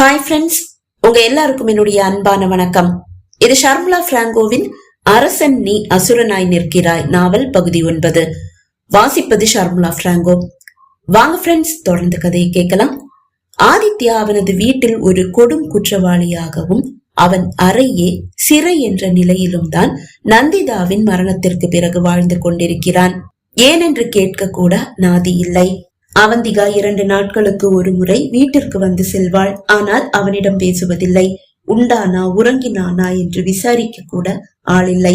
Hi friends உங்க எல்லாருக்கும் என்னுடைய அன்பான வணக்கம். இது ஷர்மிளா பிராங்கோவின் அரசன் நீ அசுரனாய் நிற்கிறாய் நாவல் பகுதி ஒன்பது. வாசிப்பது ஷர்மிளா பிராங்கோ. வாங்க ஃப்ரெண்ட்ஸ் தொடர்ந்து கதையை கேட்கலாம். ஆதித்யா அவனது வீட்டில் ஒரு கொடும் குற்றவாளியாகவும் அவன் அறையே சிறை என்ற நிலையிலும் தான் நந்திதாவின் மரணத்திற்கு பிறகு வாழ்ந்து கொண்டிருக்கிறான். ஏனென்று கேட்க கூட நாதி இல்லை. அவந்திகா இரண்டு நாட்களுக்கு ஒரு முறை வீட்டிற்கு வந்து செல்வாள். ஆனால் அவனிடம் பேசுவதில்லை. உண்டானா உறங்கினானா என்று விசாரிக்க கூட ஆளில்லை.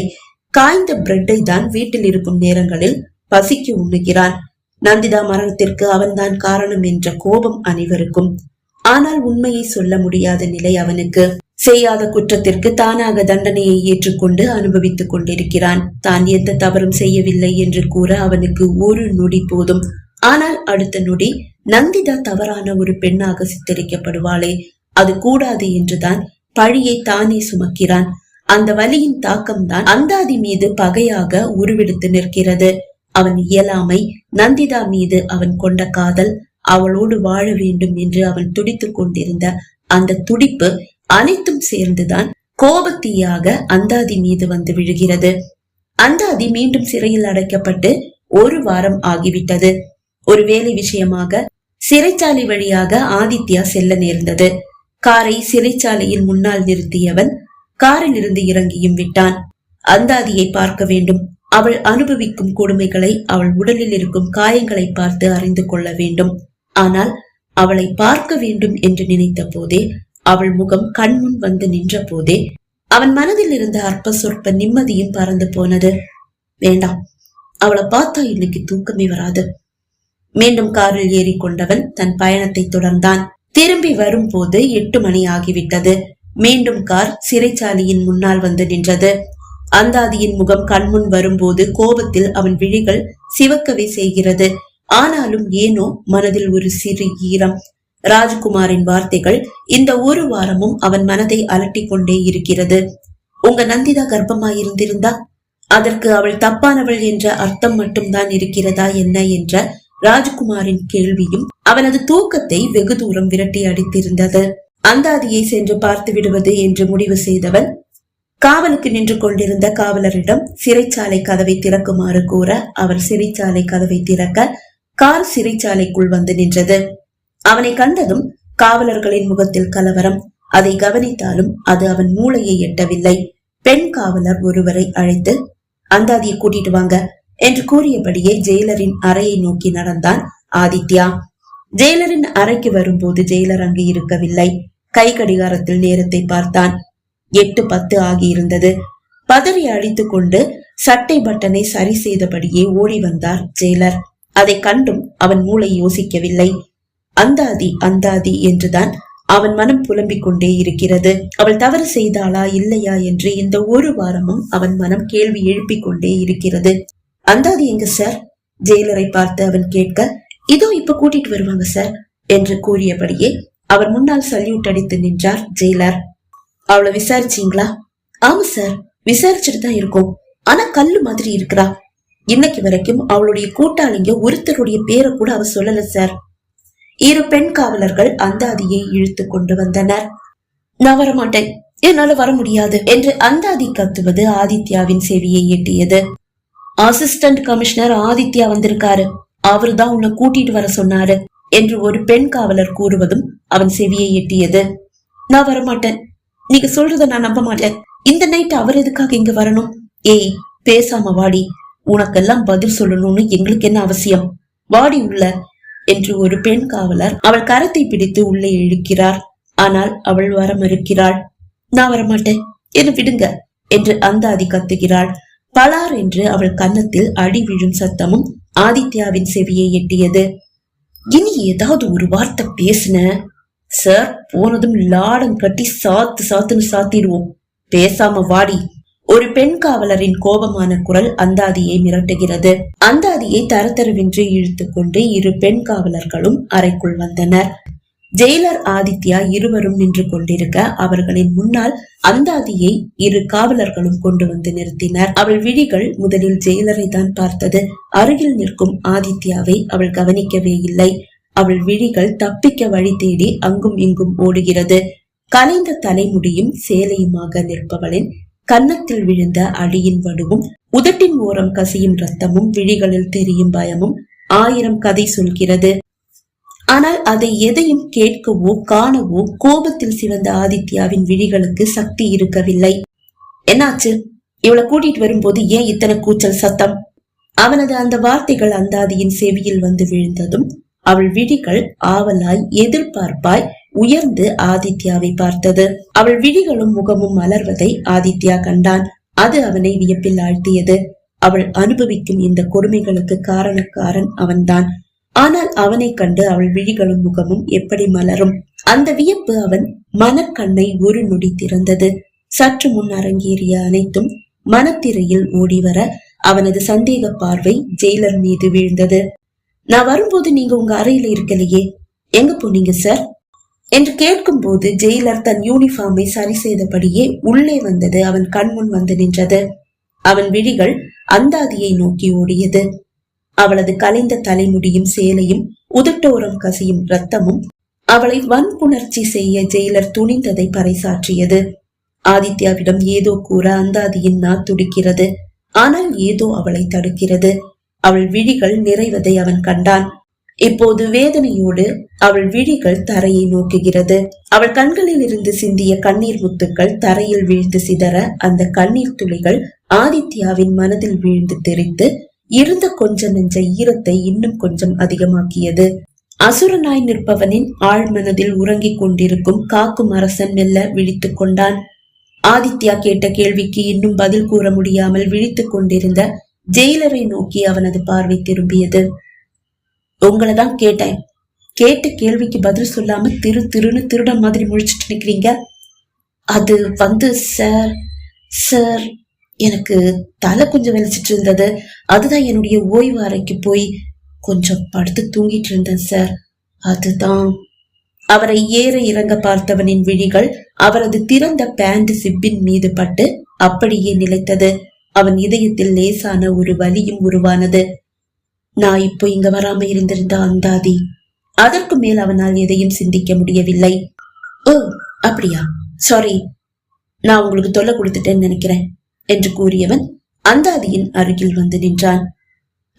காய்ந்த பிரெட்டை தான் வீட்டில் இருக்கும் நேரங்களில் பசிக்கு உண்ணுகிறான். நந்திதா மரணத்திற்கு அவன்தான் காரணம் என்ற கோபம் அனைவருக்கும். ஆனால் உண்மையை சொல்ல முடியாத நிலை அவனுக்கு. செய்யாத குற்றத்திற்கு தானாக தண்டனையை ஏற்றுக்கொண்டு அனுபவித்துக் கொண்டிருக்கிறான். தான் எந்த தவறும் செய்யவில்லை என்று கூற அவனுக்கு ஒரு நொடி போதும். ஆனால் அடுத்த நொடி நந்திதா தவறான ஒரு பெண்ணாக சித்தரிக்கப்படுவாளே. அது கூடாது என்றுதான் பழியை தானே சுமக்கிறான். அந்த வலியின் தாக்கம்தான் அந்தாதி மீது பகையாக உருவெடுத்து நிற்கிறது. அவன் இயலாமை நந்திதா மீது அவன் கொண்ட காதல் அவளோடு வாழ வேண்டும் என்று அவன் துடித்துக் கொண்டிருந்த அந்த துடிப்பு அனைத்தும் சேர்ந்துதான் கோபத்தீயாக அந்தாதி மீது வந்து விழுகிறது. அந்தாதி மீண்டும் சிறையில் அடைக்கப்பட்டு ஒரு வாரம் ஆகிவிட்டது. ஒரு வேலை விஷயமாக சிறைச்சாலை வழியாக ஆதித்யா செல்ல நேர்ந்தது. காரை சிறைச்சாலையில் முன்னால் நிறுத்தியவன் காரில் இருந்து இறங்கியும் விட்டான். அந்தாதியை பார்க்க வேண்டும். அவள் அனுபவிக்கும் கொடுமைகளை அவள் உடலில் இருக்கும் காயங்களை பார்த்து அறிந்து கொள்ள வேண்டும். ஆனால் அவளை பார்க்க வேண்டும் என்று நினைத்த போதே அவள் முகம் கண்முன் வந்து நின்ற போதே அவன் மனதில் இருந்த அற்ப சொற்ப நிம்மதியும் பறந்து போனது. வேண்டாம். அவளை பார்த்தா இன்னைக்கு தூக்கமே வராது. மீண்டும் காரில் ஏறிக்கொண்டவன் தன் பயணத்தை தொடர்ந்தான். திரும்பி வரும்போது எட்டு மணி ஆகிவிட்டது. மீண்டும் கார் சிறைச்சாலையின் முன்னால் வந்து நின்றது. அந்தாதியின் முகம் கண்முன் வரும்போது கோபத்தில் அவன் விழிகள் சிவக்கவே செய்கிறது. ஆனாலும் ஏனோ மனதில் ஒரு சிறு ஈரம். ராஜ்குமாரின் வார்த்தைகள் இந்த ஒரு வாரமும் அவன் மனதை அலட்டி கொண்டே இருக்கிறது. உங்க நந்திதா கர்ப்பமாயிருந்திருந்தா? அதற்கு அவள் தப்பானவள் என்ற அர்த்தம் மட்டும்தான் இருக்கிறதா என்ன என்ற ராஜ்குமாரின் கேள்வியும் அவனது தூக்கத்தை வெகு தூரம் விரட்டி அடித்திருந்தது. அந்தாதியை சென்று பார்த்து விடுவது என்று முடிவு செய்தவன் காவலுக்கு நின்று கொண்டிருந்த காவலரிடம் சிறைச்சாலை கதவை திறக்குமாறு கூற அவர் சிறைச்சாலை கதவை திறக்க கார் சிறைச்சாலைக்குள் வந்து நின்றது. அவனை கண்டதும் காவலர்களின் முகத்தில் கலவரம். அதை கவனித்தாலும் அது அவன் மூளையை எட்டவில்லை. பெண் காவலர் ஒருவரை அழைத்து அந்தாதியை கூட்டிட்டு வாங்க. என்று கூறியபடியே ஜெயிலரின் அறையை நோக்கி நடந்தான் ஆதித்யா. ஜெயிலரின் அறைக்கு வரும்போது ஜெயிலர் அங்கு இருக்கவில்லை. கை கடிகாரத்தில் நேரத்தை பார்த்தான். எட்டு பத்து ஆகியிருந்தது. பதறி அழித்துக் கொண்டு சட்டை பட்டனை சரி செய்தபடியே ஓடி வந்தார் ஜெயிலர். அதை கண்டும் அவன் மூளை யோசிக்கவில்லை. அந்தாதி அந்தாதி என்றுதான் அவன் மனம் புலம்பிக் கொண்டே இருக்கிறது. அவள் தவறு செய்தாளா இல்லையா? என்று இந்த ஒரு வாரமும் அவன் மனம் கேள்வி எழுப்பிக் கொண்டே இருக்கிறது. அந்தாதி எங்க சார் ஜெயிலரை பார்த்து அவன் கேட்க இதோ இப்ப கூட்டிட்டு வருவாங்க சார் என்று கூறியபடியே அவர் முன்னால் சல்யூட் அடித்து நின்றார் ஜெயிலர். அவளை விசாரிச்சீங்களா? ஆமா சார் விசாரிச்சுட்டு தான் இருக்கோம். ஆனா கல்லு மாதிரி இருக்கிறா. இன்னைக்கு வரைக்கும் அவளுடைய கூட்டாளிங்க ஒருத்தருடைய பேரை கூட அவ சொல்லல சார் இரு பெண் காவலர்கள் அந்தாதியை இழுத்து கொண்டு வந்தனர். நான் வரமாட்டேன். என்னால வர முடியாது என்று அந்தாதி கத்துவது ஆதித்யாவின் செவியை எட்டியது. அசிஸ்டன்ட் கமிஷனர் ஆதித்யா வந்திருக்காரு. அவருதான் உன்னை கூட்டிட்டு வர சொன்னாரு என்று ஒரு பெண் காவலர் கூறுவதும் அவன் செவியை எட்டியது. நான் வரமாட்டேன். நீங்க சொல்றத நான் நம்ப மாட்டேன். இந்த நைட் அவர் எதுக்காக இங்க வரணும்? ஏய் பேசாம வாடி. உனக்கெல்லாம் பதில் சொல்லணும்னு எங்களுக்கு என்ன அவசியம்? வாடி உள்ள என்று ஒரு பெண் காவலர் அவள் கரத்தை பிடித்து உள்ளே இழுக்கிறார். ஆனால் அவள் வர மறுக்கிறாள் நான் வரமாட்டேன். என்ன விடுங்க என்று அந்த அதி கத்துகிறாள். பலார் என்று அவள் கன்னத்தில் அடி விழும் சத்தமும் ஆதித்யாவின் செவியை எட்டியது. இனி ஏதாவது ஒரு வார்த்தை பேசுன? சார் போனதும் லாடம் கட்டி சாத்து சாத்துன்னு சாத்திடுவோம். பேசாம வாடி. ஒரு பெண் காவலரின் கோபமான குரல் அந்தாதியை மிரட்டுகிறது. அந்தாதியை தரத்தரவின்றி இழுத்துக்கொண்டு இரு பெண் காவலர்களும் அறைக்குள் வந்தனர். ஜெயிலர் ஆதித்யா இருவரும் நின்று கொண்டிருக்க அவர்களின் முன்னால் அந்தாதியை இரு காவலர்களும் கொண்டு வந்து நிறுத்தினர். அவள் விழிகள் முதலில் ஜெயிலரை தான் பார்த்தது. அருகில் நிற்கும் ஆதித்யாவை அவள் கவனிக்கவே இல்லை. அவள் விழிகள் தப்பிக்க வழி தேடி அங்கும் இங்கும் ஓடுகிறது. கலைந்த தலைமுடியும் சேலையுமாக நிற்பவளின் கன்னத்தில் விழுந்த அடியின் வடுவும் உதட்டின் ஓரம் கசியும் ரத்தமும் விழிகளில் தெரியும் பயமும் ஆயிரம் கதை சொல்கிறது. ஆனால் அதை எதையும் கேட்கவோ காணவோ கோபத்தில் சிவந்த ஆதித்யாவின் விழிகளுக்கு சக்தி இருக்கவில்லை. என்னாச்சு? இவளை கூட்டிட்டு வரும்போது ஏன் இத்தனை கூச்சல் சத்தம்? அவனது அந்த வார்த்தைகள் அந்தாதியின் செவியில் வந்து விழுந்ததும் அவள் விழிகள் ஆவலாய் எதிர்பார்ப்பாய் உயர்ந்து ஆதித்யாவை பார்த்தது. அவள் விழிகளும் முகமும் மலர்வதை ஆதித்யா கண்டான். அது அவனை வியப்பில் ஆழ்த்தியது. அவள் அனுபவிக்கும் இந்த கொடுமைகளுக்கு காரணக்காரன் அவன்தான். ஆனால் அவனை கண்டு அவள் விழிகளும் முகமும் எப்படி மலரும். அந்த வியப்பு அவன் மனக்கண்ணை ஒரு நொடி திறந்தது. சற்று முன் அரங்கேறிய அனைத்தும் மனத்திரையில் ஓடிவர அவனது சந்தேக பார்வை ஜெயிலர் மீது வீழ்ந்தது. நான் வரும்போது நீங்க உங்க அறையில இருக்கலையே. எங்க போனீங்க சார்? என்று கேட்கும் போது ஜெயிலர் தன் யூனிஃபார்மை சரி செய்தபடியே உள்ளே வந்தது. அவன் கண்முன் வந்து நின்றது. அவன் விழிகள் அந்தாதியை நோக்கி ஓடியது. அவளது கலைந்த தலைமுடியும் சேலையும் உதட்டோரம் கசியும் ரத்தமும் அவளை வன்புணர்ச்சி செய்ய ஜெயிலர் துணிந்ததை பறைசாற்றியது. ஆதித்யாவிடம் ஏதோ கூற அந்தாதியின் நா துடிக்கிறது. ஆனால் ஏதோ அவளை தடுக்கிறது. அவள் விழிகள் நிறைவதை அவன் கண்டான். இப்போது வேதனையோடு அவள் விழிகள் தரையை நோக்குகிறது. அவள் கண்களில் இருந்து சிந்திய கண்ணீர் முத்துக்கள் தரையில் வீழ்ந்து சிதற அந்த கண்ணீர் துளிகள் ஆதித்யாவின் மனதில் வீழ்ந்து தெரித்து இருந்த கொஞ்ச நெஞ்ச ஈரத்தை இன்னும் கொஞ்சம் அதிகமாக்கியது. அசுரனாய் நிற்பவனின் ஆழ்மனதில் உறங்கிக் கொண்டிருக்கும் காக்கும் அரசன் மெல்ல விழித்துக் கொண்டான். ஆதித்யா கேட்ட கேள்விக்கு இன்னும் பதில் கூற முடியாமல் விழித்துக் கொண்டிருந்த ஜெயிலரை நோக்கி அவனது பார்வை திரும்பியது. உங்களை தான் கேட்டேன். கேட்ட கேள்விக்கு பதில் சொல்லாம திரு திருன்னு திருடன் மாதிரி முழிச்சிட்டு நிக்கிறீங்க? அது வந்து சார் சார் எனக்கு தலை கொஞ்சம் வெளிச்சிட்டு இருந்தது. அதுதான் என்னுடைய ஓய்வு அறைக்கு போய் கொஞ்சம் படுத்து தூங்கிட்டு இருந்தேன் சார். அதுதான். அவரை ஏற இறங்க பார்த்தவனின் விழிகள் அவரது திறந்த பேண்ட் சிப்பின் மீது பட்டு அப்படியே நிலைத்தது. அவன் இதயத்தில் லேசான ஒரு வலியும் உருவானது. நான் இப்போ இங்க வராம இருந்திருந்த அந்தாதி. அதற்கு மேல் அவனால் எதையும் சிந்திக்க முடியவில்லை. ஓ அப்படியா? சாரி நான் உங்களுக்கு தொல்லை கொடுத்துட்டேன்னு நினைக்கிறேன். என்று கூறியவன் அந்தாதியின் அருகில் வந்து நின்றான்.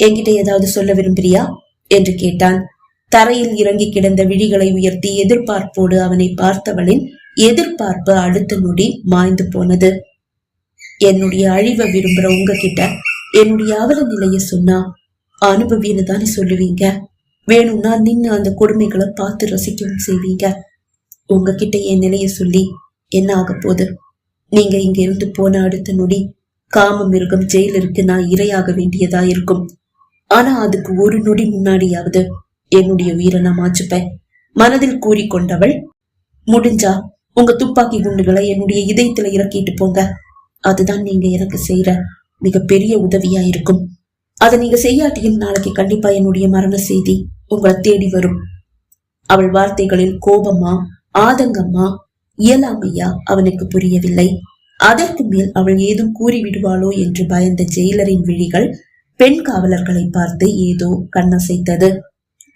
என்கிட்ட ஏதாவது சொல்ல விரும்புறியா என்று கேட்டான். தரையில் இறங்கி கிடந்த விழிகளை உயர்த்தி எதிர்பார்ப்போடு அவனை பார்த்தவளின் எதிர்பார்ப்பு அடுத்த நொடி மாய்ந்து போனது. என்னுடைய அழிவை விரும்புற உங்ககிட்ட என்னுடைய அவல நிலைய சொன்னா அனுபவின்னு தானே சொல்லுவீங்க. வேணும்னா நின்னு அந்த கொடுமைகளை பார்த்து ரசிக்கவும் செய்வீங்க. உங்ககிட்ட என் நிலைய சொல்லி என்ன ஆக போகுது? நீங்க இங்க இருந்து போன அடுத்த நொடி காம மிருகம் ஜெயிலருக்கு நான் இரையாக வேண்டியதா இருக்கும். ஆனா அதுக்கு ஒரு நொடி முன்னாடியாவது என்னுடைய உயிரை நான் மாச்சுப்பேன் மனதில் கூறிக்கொண்டவள் முடிஞ்சா உங்க துப்பாக்கி குண்டுகளை என்னுடைய இதயத்துல இறக்கிட்டு போங்க. அதுதான் நீங்க எனக்கு செய்யற மிகப்பெரிய உதவியா இருக்கும். அதை நீங்க செய்யாட்டியும் நாளைக்கு கண்டிப்பா என்னுடைய மரண செய்தி உங்களை தேடி வரும். அவள் வார்த்தைகளில் கோபமா ஆதங்கமா இயலாமையா அவனுக்கு புரியவில்லை. அதற்கு மேல் அவள் ஏதும் கூறிவிடுவாளோ என்று பயந்த ஜெயிலரின் விழிகள் பெண் காவலர்களை பார்த்து ஏதோ கண்ணசைத்தது.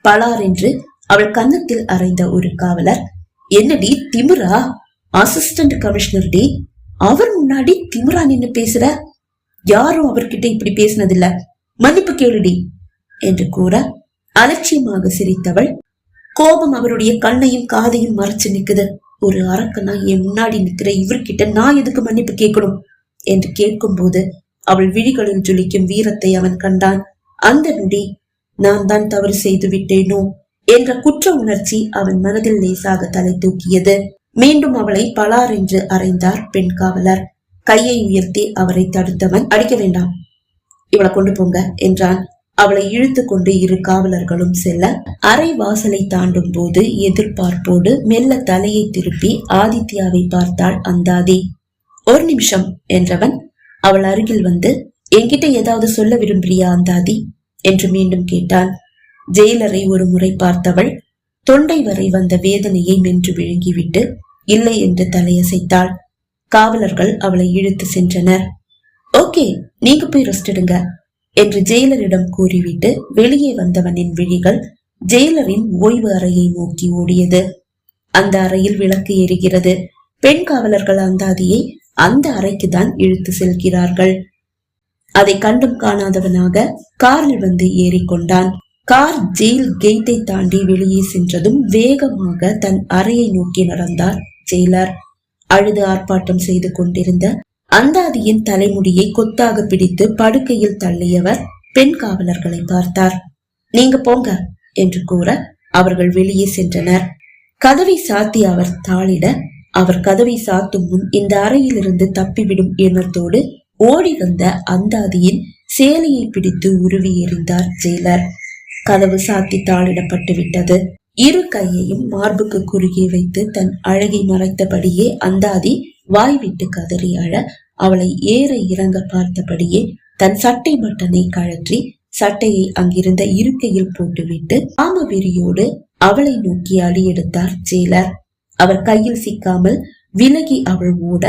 பலார் என்று அவள் கன்னத்தில் அறைந்த ஒரு காவலர் என்னடி திமுரா? அசிஸ்டன்ட் கமிஷனர் டி அவர் முன்னாடி திமுரா நின்னு பேசுற? யாரும் அவர்கிட்ட இப்படி பேசினதில்ல. மன்னிப்பு கேளுடி என்று கூற அலட்சியமாக சிரித்தவள் கோபம் அவருடைய கண்ணையும் காதையும் மறைச்சு நிக்குது. ஒரு அரக்கனா என் முன்னாடி நிக்கிற இவர்கிட்ட நான் எதுக்கு மன்னிப்பு கேட்கணும்? என்று கேட்கும்போது அவள் விழிகளில் ஜொலிக்கும் வீரத்தை அவன் கண்டான். அந்த நொடி நான் தான் தவறு செய்து விட்டேனோ? என்ற குற்ற உணர்ச்சி அவன் மனதில் லேசாக தலை தூக்கியது. மீண்டும் அவளை பலார் என்று அறைந்தார் பெண் காவலர். கையை உயர்த்தி அவரை தடுத்தவன் அடிக்க வேண்டாம். இவளை கொண்டு போங்க என்றான். அவளை இழுத்து கொண்டு இரு காவலர்களும் செல்ல அரை வாசலை தாண்டும் போது எதிர்பார்ப்போடு மெல்ல தலையை திருப்பி ஆதித்யாவை பார்த்தாள் அந்தாதி. ஒரு நிமிஷம் என்றவன் அவள் அருகில் வந்து என்கிட்ட ஏதாவது சொல்ல விரும்புறியா அந்தாதி? என்று மீண்டும் கேட்டான். ஜெயிலரை ஒரு முறை பார்த்தவள் தொண்டை வரை வந்த வேதனையை மென்று விழுங்கிவிட்டு இல்லை என்று தலையசைத்தாள். காவலர்கள் அவளை இழுத்து சென்றனர். ஓகே நீங்க போய் ரெஸ்ட் எடுங்க. என்று ஜெயிலரிடம் கூறிவிட்டு வெளியே வந்தவனின் விழிகள் ஜெயிலரின் ஓய்வு அறையை நோக்கி ஓடியது. அந்த அறையில் விளக்கு எரிகிறது. பெண் காவலர்கள் அந்தாதியை அந்த அறைக்கு தான் இழுத்து செல்கிறார்கள். அதை கண்டும் காணாதவனாக காரில் வந்து ஏறிக்கொண்டான். கார் ஜெயில் கேட்டை தாண்டி வெளியே சென்றதும் வேகமாக தன் அறையை நோக்கி நடந்தார் ஜெயிலர். அழுது ஆர்ப்பாட்டம் செய்து கொண்டிருந்த அந்தாதியின் தலைமுடியை கொத்தாக பிடித்து படுக்கையில் தள்ளியவர் பெண் காவலர்களை பார்த்தார். நீங்க போங்க என்று கூற அவர்கள் வெளியே சென்றனர். கதவை சாத்தி அவர் தாளிட அவர் கதவை சாத்தும் முன் இந்த அறையிலிருந்து தப்பிவிடும் எண்ணத்தோடு ஓடி வந்த அந்தாதியின் சேலையை பிடித்து உருவி எறிந்தார் ஜெயிலர். கதவு சாத்தி தாளிடப்பட்டு விட்டது. இரு கையையும் மார்புக்கு குறுகே வைத்து தன் அழகை மறைத்தபடியே அந்தாதி வாய் விட்டு கதறி அழ அவளை ஏற இறங்க பார்த்தபடியே தன் சட்டை பட்டனை கழற்றி சட்டையை அங்கிருந்த இருக்கையில் போட்டுவிட்டு ஆமவெறியோடு அவளை நோக்கி அடி எடுத்தார் ஜெயிலர் அவர் கையில் சிக்காமல் விலகி அவள் ஓட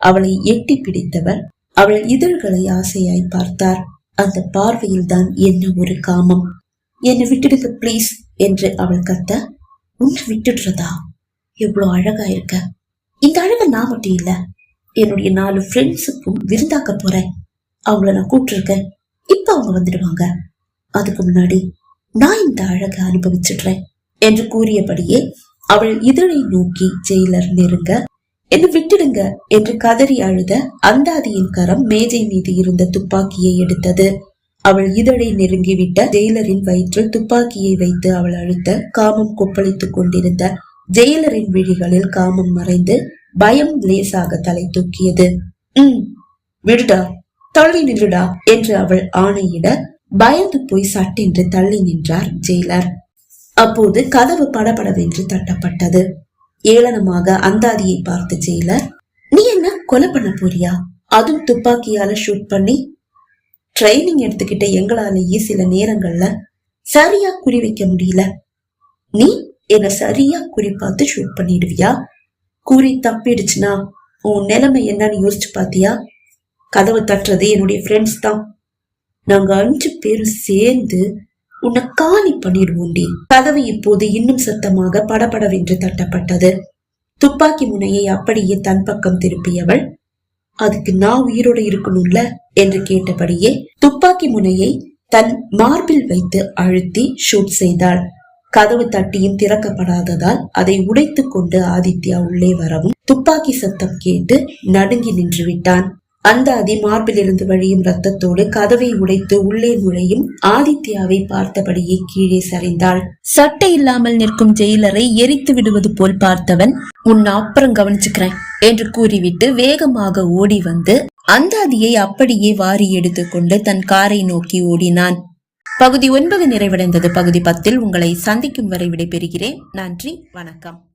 அவளை எட்டி பிடித்தவர் அவள் இதழ்களை ஆசையாய் பார்த்தார். அந்த பார்வையில் தான் என்ன ஒரு காமம். என்னை விட்டுடுங்க ப்ளீஸ் என்று அவள் கத்த. உன்னை விட்டுடுறதா? எவ்வளோ அழகா இருக்க இந்த அழகை நான் மட்டும் இல்ல என்னுடைய நாலு ஃப்ரெண்ட்ஸுக்கும் விருந்தாக்க போறேன். அவங்கள நான் கூப்பிட்டுருக்கேன். இப்ப அவங்க வந்துடுவாங்க. அதுக்கு முன்னாடி நான் இந்த அழக அனுபவிச்சிடுறேன் என்று கூறியபடியே அவள் இதழை நோக்கி ஜெயிலர் நெருங்க என்ன விட்டுடுங்க என்று கதறி அழுத அந்தாதியின் கரம் மேஜை மீது இருந்த துப்பாக்கியை எடுத்தது. அவள் இதழை நெருங்கிவிட்ட ஜெயிலரின் வயிற்றில் துப்பாக்கியை வைத்து அவள் அழுத்த காமம் கொப்பளித்துக் கொண்டிருந்த ஜெயிலரின் விழிகளில் காமம் மறைந்து பயம் லேசாக தலை தூக்கியது. உம் விடுடா தள்ளி நின்றுடா என்று அவள் ஆணையிட பயந்து போய் சட்டென்று தள்ளி நின்றார் ஜெயிலர். அப்போது கதவு படபடவென்று தட்டப்பட்டது. ஏளனமாக அந்தாதியை பார்த்த ஜெயிலர் நீ என்ன கொலை பண்ண போறியா? அதுவும் துப்பாக்கியால ஷூட் பண்ணி? ட்ரைனிங் எடுத்துக்கிட்ட எங்களாலேயே சில நேரங்கள்ல சரியா குறி வைக்க முடியல. நீ என்ன சரியா குறி பார்த்து ஷூட் பண்ணிடுவியா? குறி தப்பிடுச்சுன்னா உன் நிலைமை என்னன்னு யோசிச்சு பாத்தியா? கதவு தட்டுறது என்னுடைய ஃப்ரெண்ட்ஸ் தான். நாங்க அஞ்சு பேரும் சேர்ந்து உன்னை காலி பண்ணிடுவோண்டி. கதவு இப்போது இன்னும் சத்தமாக படபடவென்று தட்டப்பட்டது. துப்பாக்கி முனையை அப்படியே தன் பக்கம் திருப்பியவள் அதுக்கு நான் உயிரோடு இருக்கணும்ல? என்று கேட்டபடியே துப்பாக்கி முனையை தன் மார்பில் வைத்து அழுத்தி ஷூட் செய்தாள். கதவு தட்டியும் திறக்கப்படாததால் அதை உடைத்துக் கொண்டு ஆதித்யா உள்ளே வரவும் துப்பாக்கி சத்தம் கேட்டு நடுங்கி நின்று விட்டான். அந்த அதி மார்பிலிருந்து வழியும் ரத்தத்தோடு கதவை உடைத்து உள்ளே நுழையும் ஆதித்யாவை பார்த்தபடியே கீழே சரிந்தாள். சட்டை இல்லாமல் நிற்கும் ஜெயிலரை எரித்து விடுவது போல் பார்த்தவன் உன் அப்புறம் கவனிச்சுக்கிறேன் என்று கூறிவிட்டு வேகமாக ஓடி வந்து அந்தாதியை அப்படியே வாரி எடுத்துக்கொண்டு தன் காரை நோக்கி ஓடினான். பகுதி ஒன்பது நிறைவடைந்தது. பகுதி பத்தில் உங்களை சந்திக்கும் வரை விடைபெறுகிறேன். நன்றி. வணக்கம்.